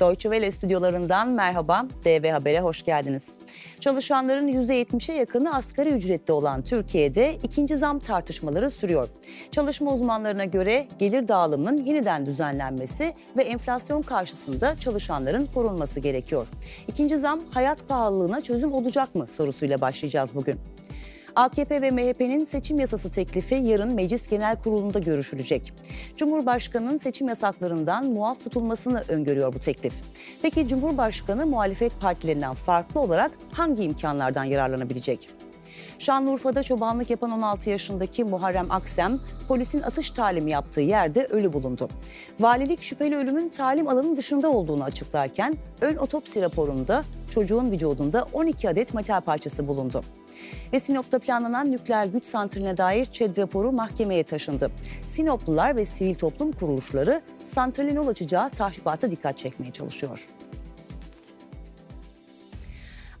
Deutsche Welle stüdyolarından merhaba, DV Haber'e hoş geldiniz. Çalışanların %70'e yakını asgari ücretli olan Türkiye'de ikinci zam tartışmaları sürüyor. Çalışma uzmanlarına göre gelir dağılımının yeniden düzenlenmesi ve enflasyon karşısında çalışanların korunması gerekiyor. İkinci zam hayat pahalılığına çözüm olacak mı sorusuyla başlayacağız bugün. AKP ve MHP'nin seçim yasası teklifi yarın Meclis Genel Kurulu'nda görüşülecek. Cumhurbaşkanının seçim yasaklarından muaf tutulmasını öngörüyor bu teklif. Peki Cumhurbaşkanı muhalefet partilerinden farklı olarak hangi imkanlardan yararlanabilecek? Şanlıurfa'da çobanlık yapan 16 yaşındaki Muharrem Aksem, polisin atış talimi yaptığı yerde ölü bulundu. Valilik şüpheli ölümün talim alanının dışında olduğunu açıklarken, ön otopsi raporunda çocuğun vücudunda 12 adet metal parçası bulundu. Ve Sinop'ta planlanan nükleer güç santraline dair ÇED raporu mahkemeye taşındı. Sinoplular ve sivil toplum kuruluşları santralin yol açacağı tahribata dikkat çekmeye çalışıyor.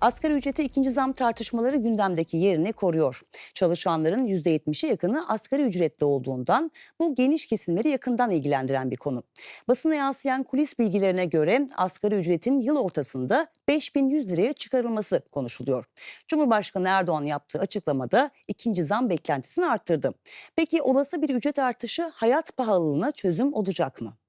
Asgari ücrete ikinci zam tartışmaları gündemdeki yerini koruyor. Çalışanların %70'e yakını asgari ücretli olduğundan bu geniş kesimleri yakından ilgilendiren bir konu. Basına yansıyan kulis bilgilerine göre asgari ücretin yıl ortasında 5100 liraya çıkarılması konuşuluyor. Cumhurbaşkanı Erdoğan yaptığı açıklamada ikinci zam beklentisini arttırdı. Peki olası bir ücret artışı hayat pahalılığına çözüm olacak mı?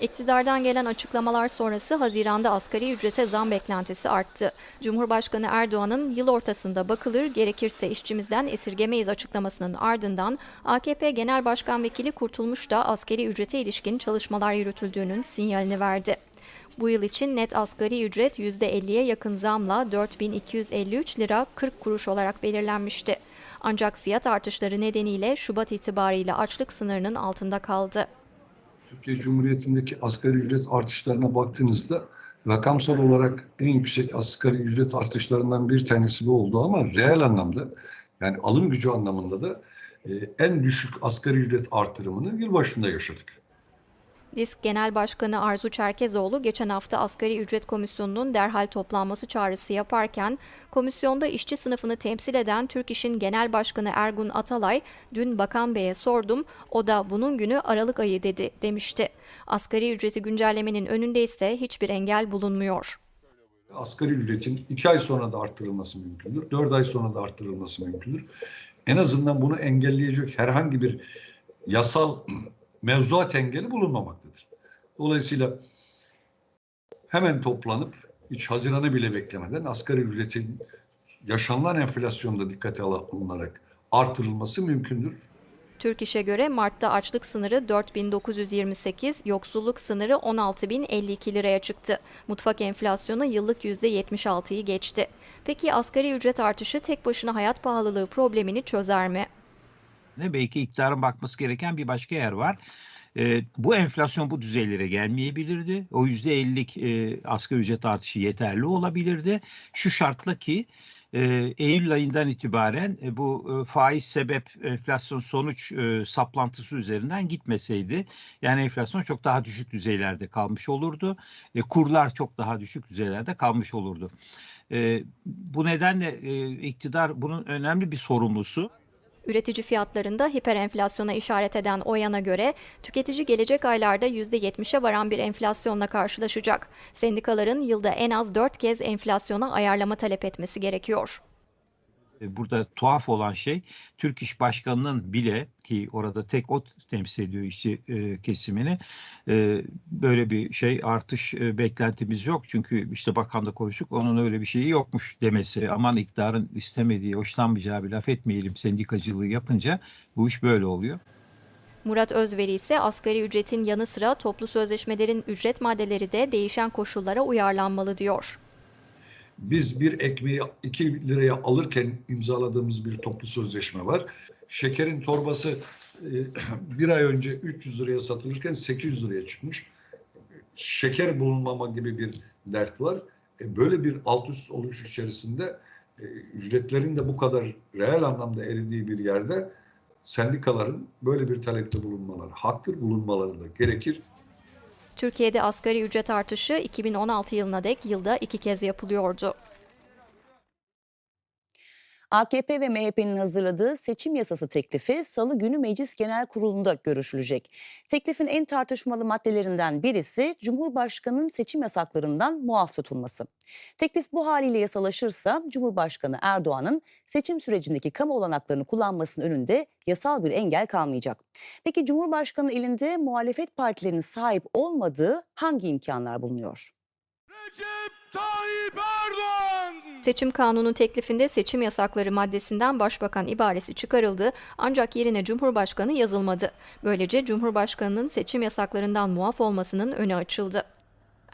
İktidardan gelen açıklamalar sonrası Haziran'da asgari ücrete zam beklentisi arttı. Cumhurbaşkanı Erdoğan'ın yıl ortasında bakılır gerekirse işçimizden esirgemeyiz açıklamasının ardından AKP Genel Başkan Vekili Kurtulmuş da asgari ücrete ilişkin çalışmalar yürütüldüğünün sinyalini verdi. Bu yıl için net asgari ücret %50'ye yakın zamla 4253 lira 40 kuruş olarak belirlenmişti. Ancak fiyat artışları nedeniyle Şubat itibariyle açlık sınırının altında kaldı. Türkiye Cumhuriyeti'ndeki asgari ücret artışlarına baktığınızda rakamsal olarak en yüksek asgari ücret artışlarından bir tanesi bu oldu ama reel anlamda yani alım gücü anlamında da e, en düşük asgari ücret artırımını yılbaşında yaşadık. Disk Genel Başkanı Arzu Çerkezoğlu geçen hafta Asgari Ücret Komisyonu'nun derhal toplanması çağrısı yaparken komisyonda işçi sınıfını temsil eden Türk İş'in Genel Başkanı Ergun Atalay dün Bakan Bey'e sordum o da bunun günü Aralık ayı dedi demişti. Asgari ücreti güncellemenin önünde ise hiçbir engel bulunmuyor. Asgari ücretin iki ay sonra da arttırılması mümkündür. Dört ay sonra da arttırılması mümkündür. En azından bunu engelleyecek herhangi bir yasal mevzuat engeli bulunmamaktadır. Dolayısıyla hemen toplanıp hiç Haziran'ı bile beklemeden asgari ücretin yaşanılan enflasyonda dikkate alınarak artırılması mümkündür. Türk İş'e göre Mart'ta açlık sınırı 4928, yoksulluk sınırı 16052 liraya çıktı. Mutfak enflasyonu yıllık %76'yı geçti. Peki asgari ücret artışı tek başına hayat pahalılığı problemini çözer mi? Ne belki iktidarın bakması gereken bir başka yer var. E, bu enflasyon bu düzeylere gelmeyebilirdi. O %50'lik e, asgari ücret artışı yeterli olabilirdi. Şu şartla ki e, Eylül ayından itibaren e, bu e, faiz sebep enflasyon sonuç e, saplantısı üzerinden gitmeseydi yani enflasyon çok daha düşük düzeylerde kalmış olurdu. E, kurlar çok daha düşük düzeylerde kalmış olurdu. E, bu nedenle e, iktidar bunun önemli bir sorumlusu. Üretici fiyatlarında hiperenflasyona işaret eden Oyan'a göre tüketici gelecek aylarda %70'e varan bir enflasyonla karşılaşacak. Sendikaların yılda en az 4 kez enflasyona ayarlama talep etmesi gerekiyor. E, Burada tuhaf olan şey Türk İş Başkanı'nın bile ki orada tek o temsil ediyor işçi e, kesimini e, böyle bir şey artış e, beklentimiz yok. Çünkü işte bakanla konuştuk onun öyle bir şeyi yokmuş demesi aman iktidarın istemediği hoşlanmayacağı bir laf etmeyelim sendikacılığı yapınca bu iş böyle oluyor. Murat Özveri ise asgari ücretin yanı sıra toplu sözleşmelerin ücret maddeleri de değişen koşullara uyarlanmalı diyor. Biz bir ekmeği 2 liraya alırken imzaladığımız bir toplu sözleşme var. Şekerin torbası e, bir ay önce 300 liraya satılırken 800 liraya çıkmış. Şeker bulunmama gibi bir dert var. E, Böyle bir alt üst oluş içerisinde e, ücretlerin de bu kadar reel anlamda eridiği bir yerde sendikaların böyle bir talepte bulunmaları, haktır bulunmaları da gerekir. Türkiye'de asgari ücret artışı 2016 yılına dek yılda iki kez yapılıyordu. AKP ve MHP'nin hazırladığı seçim yasası teklifi salı günü Meclis Genel Kurulu'nda görüşülecek. Teklifin en tartışmalı maddelerinden birisi Cumhurbaşkanı'nın seçim yasaklarından muaf tutulması. Teklif bu haliyle yasalaşırsa Cumhurbaşkanı Erdoğan'ın seçim sürecindeki kamu olanaklarını kullanmasının önünde yasal bir engel kalmayacak. Peki Cumhurbaşkanı elinde muhalefet partilerinin sahip olmadığı hangi imkanlar bulunuyor? Recep Tayyip Erdoğan! Seçim kanunu teklifinde seçim yasakları maddesinden başbakan ibaresi çıkarıldı ancak yerine Cumhurbaşkanı yazılmadı. Böylece Cumhurbaşkanının seçim yasaklarından muaf olmasının önü açıldı.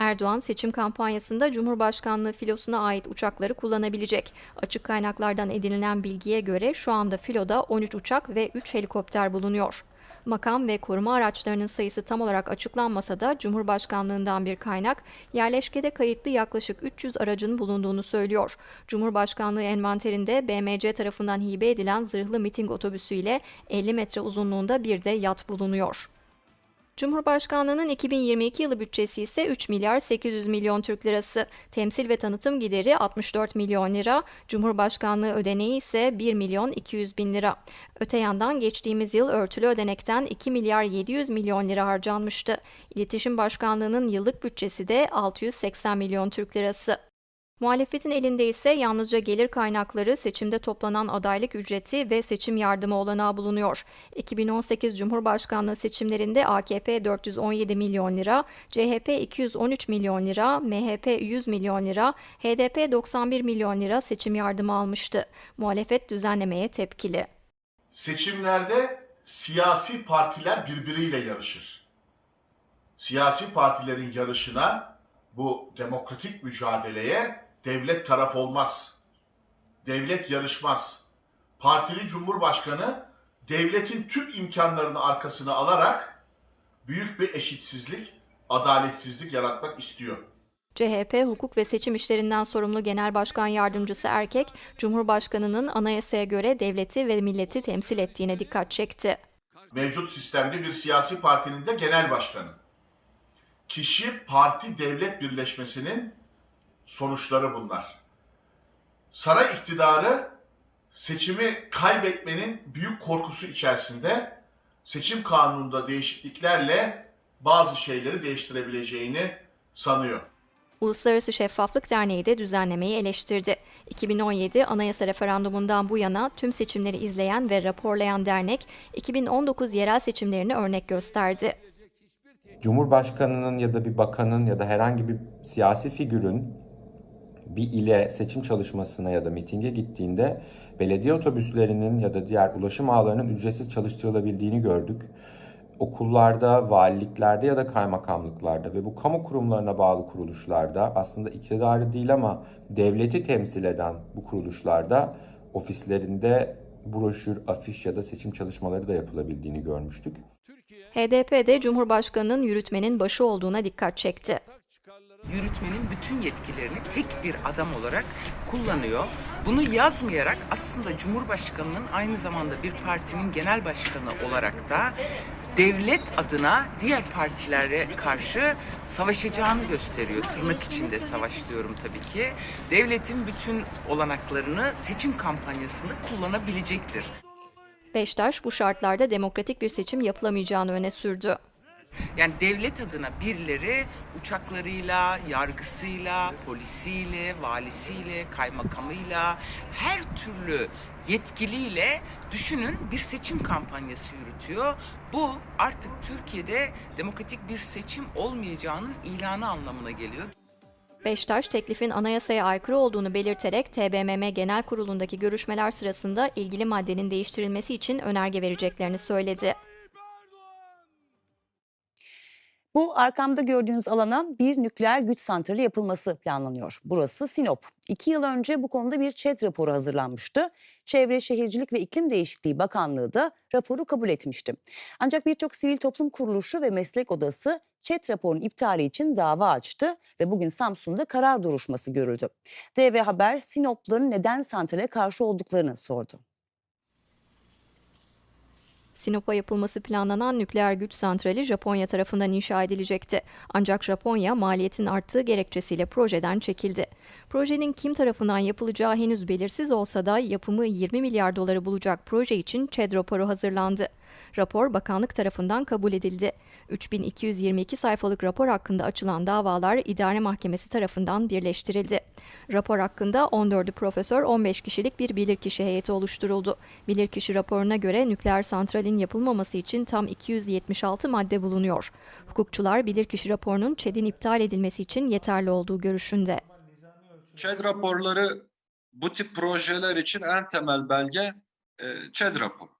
Erdoğan seçim kampanyasında Cumhurbaşkanlığı filosuna ait uçakları kullanabilecek. Açık kaynaklardan edinilen bilgiye göre şu anda filoda 13 uçak ve 3 helikopter bulunuyor. Makam ve koruma araçlarının sayısı tam olarak açıklanmasa da Cumhurbaşkanlığından bir kaynak yerleşkede kayıtlı yaklaşık 300 aracın bulunduğunu söylüyor. Cumhurbaşkanlığı envanterinde BMC tarafından hibe edilen zırhlı miting otobüsüyle 50 metre uzunluğunda bir de yat bulunuyor. Cumhurbaşkanlığının 2022 yılı bütçesi ise 3 milyar 800 milyon Türk lirası. Temsil ve tanıtım gideri 64 milyon lira. Cumhurbaşkanlığı ödeneği ise 1 milyon 200 bin lira. Öte yandan geçtiğimiz yıl örtülü ödenekten 2 milyar 700 milyon lira harcanmıştı. İletişim Başkanlığı'nın yıllık bütçesi de 680 milyon Türk lirası. Muhalefetin elinde ise yalnızca gelir kaynakları, seçimde toplanan adaylık ücreti ve seçim yardımı olanağı bulunuyor. 2018 Cumhurbaşkanlığı seçimlerinde AKP 417 milyon lira, CHP 213 milyon lira, MHP 100 milyon lira, HDP 91 milyon lira seçim yardımı almıştı. Muhalefet düzenlemeye tepkili. Seçimlerde siyasi partiler birbiriyle yarışır. Siyasi partilerin yarışına, bu demokratik mücadeleye devlet taraf olmaz. Devlet yarışmaz. Partili Cumhurbaşkanı devletin tüm imkanlarını arkasına alarak büyük bir eşitsizlik, adaletsizlik yaratmak istiyor. CHP Hukuk ve Seçim İşlerinden sorumlu Genel Başkan Yardımcısı Erkek, Cumhurbaşkanının anayasaya göre devleti ve milleti temsil ettiğine dikkat çekti. mevcut sistemde bir siyasi partinin de genel başkanı. Kişi parti devlet birleşmesinin sonuçları bunlar. Saray iktidarı seçimi kaybetmenin büyük korkusu içerisinde seçim kanununda değişikliklerle bazı şeyleri değiştirebileceğini sanıyor. Uluslararası Şeffaflık Derneği de düzenlemeyi eleştirdi. 2017 anayasa referandumundan bu yana tüm seçimleri izleyen ve raporlayan dernek 2019 yerel seçimlerini örnek gösterdi. Cumhurbaşkanının ya da bir bakanın ya da herhangi bir siyasi figürün bir ile seçim çalışmasına ya da mitinge gittiğinde belediye otobüslerinin ya da diğer ulaşım ağlarının ücretsiz çalıştırılabildiğini gördük. Okullarda, valiliklerde ya da kaymakamlıklarda ve bu kamu kurumlarına bağlı kuruluşlarda aslında iktidarı değil ama devleti temsil eden bu kuruluşlarda ofislerinde broşür, afiş ya da seçim çalışmaları da yapılabildiğini görmüştük. HDP de Cumhurbaşkanının yürütmenin başı olduğuna dikkat çekti. Yürütmenin bütün yetkilerini tek bir adam olarak kullanıyor. Bunu yazmayarak aslında Cumhurbaşkanının aynı zamanda bir partinin genel başkanı olarak da devlet adına diğer partilere karşı savaşacağını gösteriyor. Tırnak içinde savaş diyorum tabii ki. Devletin bütün olanaklarını seçim kampanyasında kullanabilecektir. Beştaş bu şartlarda demokratik bir seçim yapılamayacağını öne sürdü. Yani devlet adına birileri uçaklarıyla, yargısıyla, polisiyle, valisiyle, kaymakamıyla, her türlü yetkiliyle düşünün bir seçim kampanyası yürütüyor. Bu artık Türkiye'de demokratik bir seçim olmayacağının ilanı anlamına geliyor. Beştaş teklifin anayasaya aykırı olduğunu belirterek TBMM Genel Kurulu'ndaki görüşmeler sırasında ilgili maddenin değiştirilmesi için önerge vereceklerini söyledi. Bu arkamda gördüğünüz alana bir nükleer güç santrali yapılması planlanıyor. Burası Sinop. İki yıl önce bu konuda bir ÇED raporu hazırlanmıştı. Çevre, Şehircilik ve İklim Değişikliği Bakanlığı da raporu kabul etmişti. Ancak birçok sivil toplum kuruluşu ve meslek odası ÇED raporunun iptali için dava açtı ve bugün Samsun'da karar duruşması görüldü. DV Haber Sinopluların neden santrale karşı olduklarını sordu. Sinop'a yapılması planlanan nükleer güç santrali Japonya tarafından inşa edilecekti. Ancak Japonya maliyetin arttığı gerekçesiyle projeden çekildi. Projenin kim tarafından yapılacağı henüz belirsiz olsa da yapımı 20 milyar doları bulacak proje için ÇED raporu hazırlandı. Rapor bakanlık tarafından kabul edildi. 3222 sayfalık rapor hakkında açılan davalar idare mahkemesi tarafından birleştirildi. Rapor hakkında 14'ü profesör 15 kişilik bir bilirkişi heyeti oluşturuldu. Bilirkişi raporuna göre nükleer santralin yapılmaması için tam 276 madde bulunuyor. Hukukçular bilirkişi raporunun ÇED'in iptal edilmesi için yeterli olduğu görüşünde. ÇED raporları bu tip projeler için en temel belge e, ÇED raporu.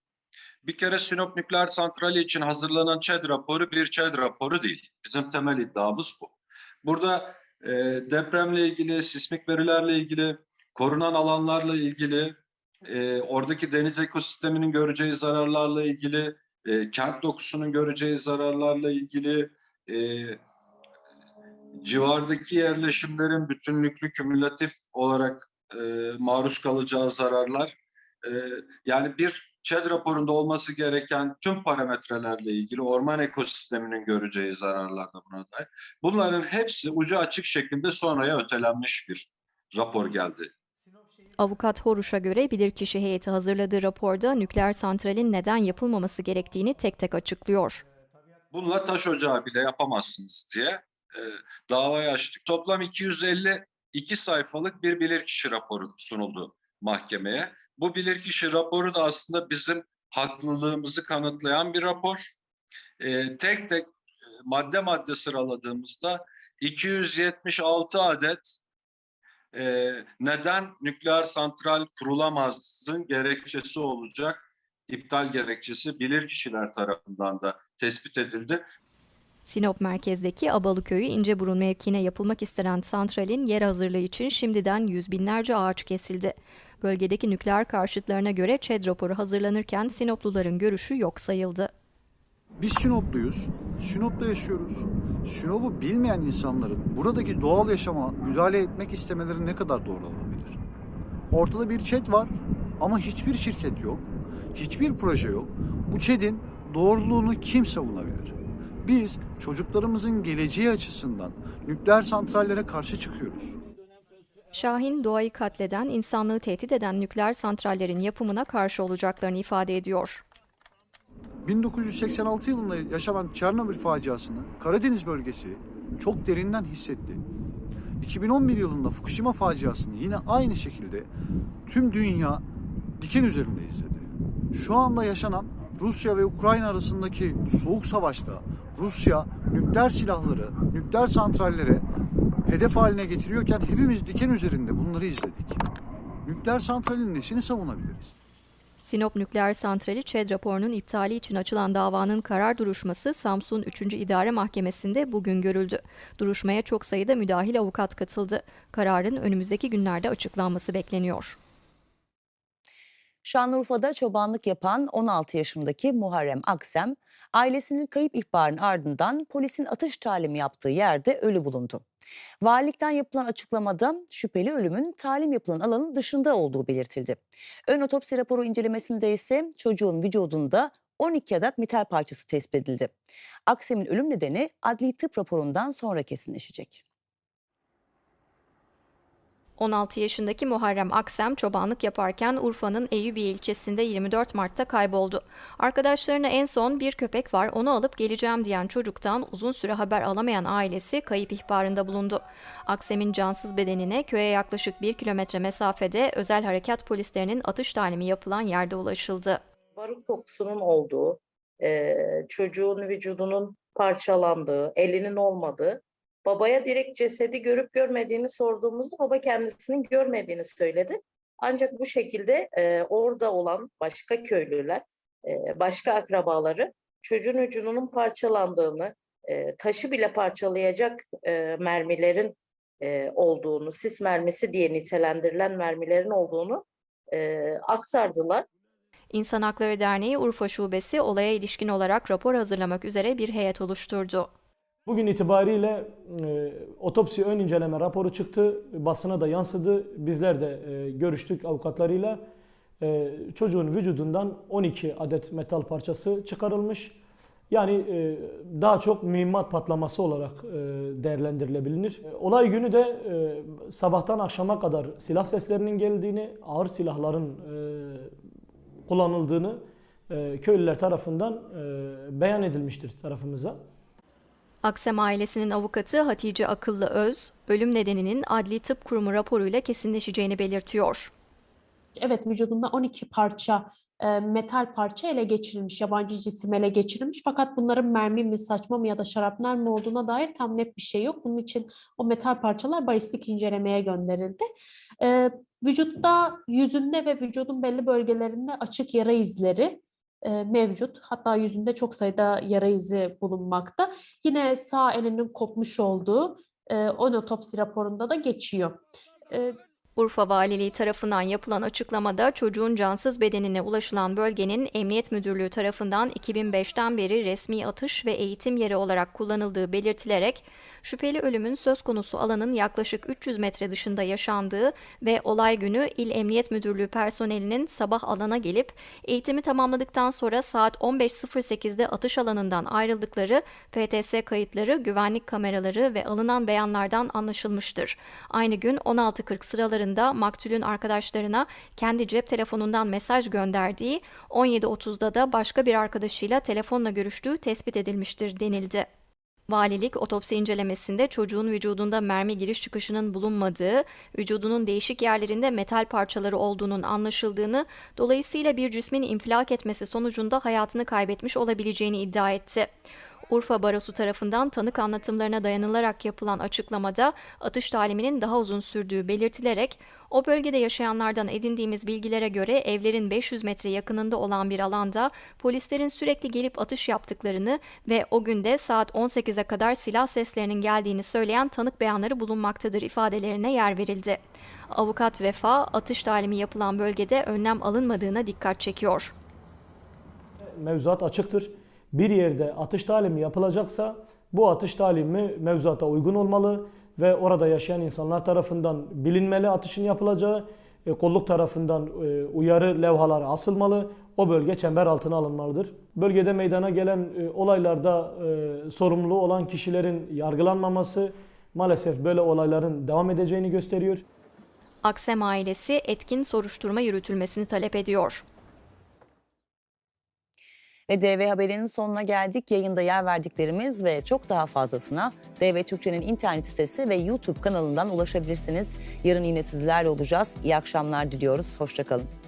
Bir kere Sinop Nükleer Santrali için hazırlanan ÇED raporu bir ÇED raporu değil. Bizim temel iddiamız bu. Burada e, depremle ilgili, sismik verilerle ilgili, korunan alanlarla ilgili, e, oradaki deniz ekosisteminin göreceği zararlarla ilgili, e, kent dokusunun göreceği zararlarla ilgili, e, civardaki yerleşimlerin bütünlüklü kümülatif olarak e, maruz kalacağı zararlar e, yani bir ÇED raporunda olması gereken tüm parametrelerle ilgili orman ekosisteminin göreceği zararlar da buna dair. Bunların hepsi ucu açık şekilde sonraya ötelenmiş bir rapor geldi. Avukat Horuş'a göre bilirkişi heyeti hazırladığı raporda nükleer santralin neden yapılmaması gerektiğini tek tek açıklıyor. Bununla taş ocağı bile yapamazsınız diye e, davayı açtık. Toplam 252 sayfalık bir bilirkişi raporu sunuldu mahkemeye. Bu bilirkişi raporu da aslında bizim haklılığımızı kanıtlayan bir rapor. E, tek tek e, madde madde sıraladığımızda 276 adet e, neden nükleer santral kurulamazın gerekçesi olacak iptal gerekçesi bilirkişiler tarafından da tespit edildi. Sinop merkezdeki Abalıköy'ü İnceburun mevkiine yapılmak istenen santralin yer hazırlığı için şimdiden yüz binlerce ağaç kesildi. Bölgedeki nükleer karşıtlarına göre ÇED raporu hazırlanırken Sinopluların görüşü yok sayıldı. Biz Sinopluyuz. Sinop'ta yaşıyoruz. Sinop'u bilmeyen insanların buradaki doğal yaşama müdahale etmek istemeleri ne kadar doğru olabilir? Ortada bir ÇED var ama hiçbir şirket yok. Hiçbir proje yok. Bu ÇED'in doğruluğunu kim savunabilir? Biz çocuklarımızın geleceği açısından nükleer santrallere karşı çıkıyoruz. Şahin doğayı katleden, insanlığı tehdit eden nükleer santrallerin yapımına karşı olacaklarını ifade ediyor. 1986 yılında yaşanan Çernobil faciasını Karadeniz bölgesi çok derinden hissetti. 2011 yılında Fukushima faciasını yine aynı şekilde tüm dünya diken üzerinde izledi. Şu anda yaşanan Rusya ve Ukrayna arasındaki soğuk savaşta Rusya nükleer silahları, nükleer santrallere hedef haline getiriyorken hepimiz diken üzerinde bunları izledik. Nükleer santralin nesini savunabiliriz? Sinop Nükleer Santrali ÇED raporunun iptali için açılan davanın karar duruşması Samsun 3. İdare Mahkemesi'nde bugün görüldü. Duruşmaya çok sayıda müdahil avukat katıldı. Kararın önümüzdeki günlerde açıklanması bekleniyor. Şanlıurfa'da çobanlık yapan 16 yaşındaki Muharrem Aksem, ailesinin kayıp ihbarının ardından polisin atış talimi yaptığı yerde ölü bulundu. Valilikten yapılan açıklamada şüpheli ölümün talim yapılan alanın dışında olduğu belirtildi. Ön otopsi raporu incelemesinde ise çocuğun vücudunda 12 adet metal parçası tespit edildi. Aksem'in ölüm nedeni adli tıp raporundan sonra kesinleşecek. 16 yaşındaki Muharrem Aksem çobanlık yaparken Urfa'nın Eyyubiye ilçesinde 24 Mart'ta kayboldu. Arkadaşlarına en son bir köpek var onu alıp geleceğim diyen çocuktan uzun süre haber alamayan ailesi kayıp ihbarında bulundu. Aksem'in cansız bedenine köye yaklaşık 1 kilometre mesafede özel harekat polislerinin atış talimi yapılan yerde ulaşıldı. barut kokusunun olduğu, çocuğun vücudunun parçalandığı, elinin olmadığı, babaya direkt cesedi görüp görmediğini sorduğumuzda baba kendisinin görmediğini söyledi. Ancak bu şekilde e, orada olan başka köylüler, e, başka akrabaları çocuğun vücudunun parçalandığını, e, taşı bile parçalayacak e, mermilerin e, olduğunu, sis mermisi diye nitelendirilen mermilerin olduğunu e, aktardılar. İnsan Hakları Derneği Urfa Şubesi olaya ilişkin olarak rapor hazırlamak üzere bir heyet oluşturdu. Bugün itibariyle e, otopsi ön inceleme raporu çıktı. Basına da yansıdı. Bizler de e, görüştük avukatlarıyla. e, çocuğun vücudundan 12 adet metal parçası çıkarılmış. Yani e, daha çok mühimmat patlaması olarak e, değerlendirilebilir. E, Olay günü de e, sabahtan akşama kadar silah seslerinin geldiğini, ağır silahların e, kullanıldığını e, köylüler tarafından e, beyan edilmiştir tarafımıza. Aksem ailesinin avukatı Hatice Akıllı Öz, ölüm nedeninin Adli Tıp Kurumu raporuyla kesinleşeceğini belirtiyor. Evet vücudunda 12 parça e, metal parça ele geçirilmiş, yabancı cisim ele geçirilmiş. Fakat bunların mermi mi, saçma mı ya da şarapnel mi olduğuna dair tam net bir şey yok. Bunun için o metal parçalar balistik incelemeye gönderildi. E, vücutta, yüzünde ve vücudun belli bölgelerinde açık yara izleri e, mevcut. Hatta yüzünde çok sayıda yara izi bulunmakta. Yine sağ elinin kopmuş olduğu e, ön otopsi raporunda da geçiyor. E, Urfa Valiliği tarafından yapılan açıklamada çocuğun cansız bedenine ulaşılan bölgenin Emniyet Müdürlüğü tarafından 2005'ten beri resmi atış ve eğitim yeri olarak kullanıldığı belirtilerek şüpheli ölümün söz konusu alanın yaklaşık 300 metre dışında yaşandığı ve olay günü İl Emniyet Müdürlüğü personelinin sabah alana gelip eğitimi tamamladıktan sonra saat 15.08'de atış alanından ayrıldıkları FTS kayıtları, güvenlik kameraları ve alınan beyanlardan anlaşılmıştır. Aynı gün 16.40 sıralarında maktulün arkadaşlarına kendi cep telefonundan mesaj gönderdiği, 17.30'da da başka bir arkadaşıyla telefonla görüştüğü tespit edilmiştir denildi. Valilik otopsi incelemesinde çocuğun vücudunda mermi giriş çıkışının bulunmadığı, vücudunun değişik yerlerinde metal parçaları olduğunun anlaşıldığını, dolayısıyla bir cismin infilak etmesi sonucunda hayatını kaybetmiş olabileceğini iddia etti. Urfa Barosu tarafından tanık anlatımlarına dayanılarak yapılan açıklamada atış taliminin daha uzun sürdüğü belirtilerek o bölgede yaşayanlardan edindiğimiz bilgilere göre evlerin 500 metre yakınında olan bir alanda polislerin sürekli gelip atış yaptıklarını ve o günde saat 18'e kadar silah seslerinin geldiğini söyleyen tanık beyanları bulunmaktadır ifadelerine yer verildi. Avukat Vefa atış talimi yapılan bölgede önlem alınmadığına dikkat çekiyor. Mevzuat açıktır. Bir yerde atış talimi yapılacaksa bu atış talimi mevzuata uygun olmalı ve orada yaşayan insanlar tarafından bilinmeli atışın yapılacağı, e, kolluk tarafından e, uyarı levhaları asılmalı, o bölge çember altına alınmalıdır. Bölgede meydana gelen e, olaylarda e, sorumlu olan kişilerin yargılanmaması maalesef böyle olayların devam edeceğini gösteriyor. Aksem ailesi etkin soruşturma yürütülmesini talep ediyor. Ve DV Haber'in sonuna geldik. Yayında yer verdiklerimiz ve çok daha fazlasına DV Türkçe'nin internet sitesi ve YouTube kanalından ulaşabilirsiniz. Yarın yine sizlerle olacağız. İyi akşamlar diliyoruz. Hoşçakalın.